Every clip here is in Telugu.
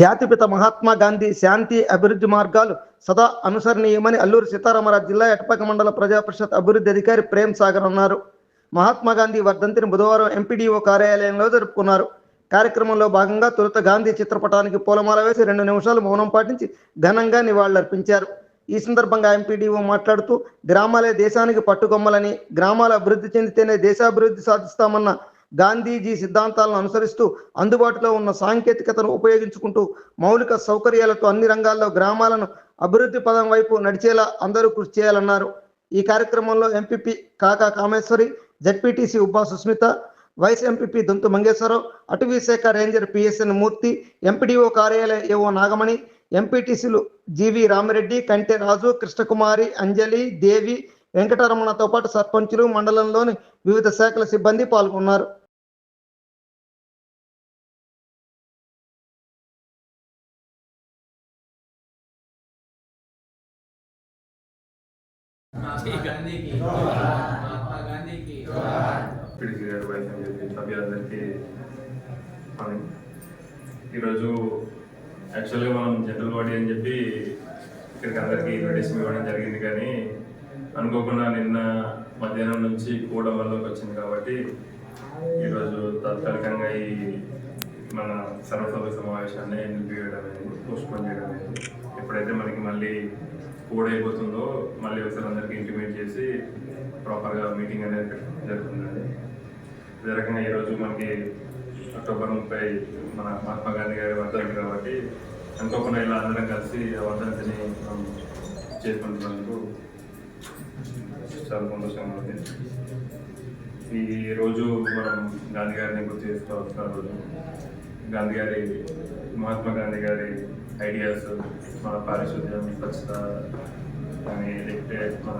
జాతిపిత మహాత్మా గాంధీ శాంతి అభివృద్ధి మార్గాలు సదా అనుసరణీయమని అల్లూరు సీతారామరాజు జిల్లా ఎటపక మండల ప్రజాపరిషత్ అభివృద్ధి అధికారి ప్రేమ్ సాగర్ అన్నారు. మహాత్మా గాంధీ వర్ధంతిని బుధవారం ఎంపీడీఓ కార్యాలయంలో జరుపుకున్నారు. కార్యక్రమంలో భాగంగా తొలుత గాంధీ చిత్రపటానికి పూలమాల వేసి రెండు నిమిషాలు మౌనం పాటించి ఘనంగా నివాళులర్పించారు. ఈ సందర్భంగా ఎంపీడీఓ మాట్లాడుతూ గ్రామాలే దేశానికి పట్టుకొమ్మలని గ్రామాలు అభివృద్ధి చెందితేనే దేశాభివృద్ధి సాధిస్తామన్న గాంధీజీ సిద్ధాంతాలను అనుసరిస్తూ అందుబాటులో ఉన్న సాంకేతికతను ఉపయోగించుకుంటూ మౌలిక సౌకర్యాలతో అన్ని రంగాల్లో గ్రామాలను అభివృద్ధి పదం వైపు నడిచేలా అందరూ కృషి చేయాలన్నారు. ఈ కార్యక్రమంలో MPP Kaka Kameshwari ZPTC Ubba Susmitha vice MPP Dontu Mangeswararao అటవీ శాఖ రేంజర్ పిఎస్ఎన్ మూర్తి ఎంపీడీఓ కార్యాలయ ఏఓ నాగమణి ఎంపీటీసీలు జీవి రామిరెడ్డి కంటే రాజు కృష్ణకుమారి అంజలి దేవి వెంకటరమణతో పాటు సర్పంచులు మండలంలోని వివిధ శాఖల సిబ్బంది పాల్గొన్నారు. పిడిసి గారు వైస్ అని చెప్పి సభ్యులందరికీ ఈరోజు యాక్చువల్గా మనం జనరల్ బాడీ అని చెప్పి ఇక్కడికి అందరికీ ఇన్విటేషన్ ఇవ్వడం జరిగింది కానీ అనుకోకుండా నిన్న మధ్యాహ్నం నుంచి కూడా వల్లకి వచ్చింది కాబట్టి ఈరోజు తాత్కాలికంగా ఈ మన సర్వసభ సమావేశాన్ని నిలిపివేయడం అనేది పోస్ట్పోన్ చేయడం అనేది ఎప్పుడైతే మనకి మళ్ళీ కోడ్ అయిపోతుందో మళ్ళీ ఒకసారి అందరికీ ఇంటిమేట్ చేసి ప్రాపర్గా మీటింగ్ అనేది పెట్టడం జరుగుతుందండి. అదే రకంగా ఈరోజు మనకి అక్టోబర్ ముప్పై మన మహాత్మా గాంధీ గారి వర్ధంతి కాబట్టి అనుకోకుండా ఇలా అందరం కలిసి ఆ వర్ధంతిని మనం చేసుకుంటున్నందుకు చాలా సంతోషంగా ఉంది. ఈ రోజు మనం గాంధీ గారిని గుర్తు చేసుకోవాల్సిన రోజు. గాంధీ గారి మహాత్మా గాంధీ గారి ఐడియాస్ మన పారిశుద్ధ్యం స్వచ్ఛత కానీ లేకపోతే మన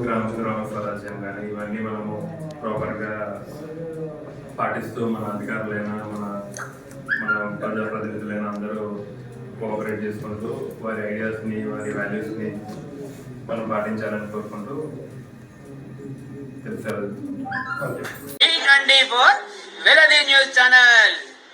గ్రామ గ్రామ స్వరాజ్యం కానీ ఇవన్నీ మనము ప్రాపర్గా పాటిస్తూ మన అధికారులైనా మన మన ప్రజాప్రతినిధులైనా అందరూ కోఆపరేట్ చేసుకుంటూ వారి ఐడియాస్ని వారి వాల్యూస్ని మనం పాటించాలని కోరుకుంటూ తెలుసారు వెలది న్యూస్ ఛానల్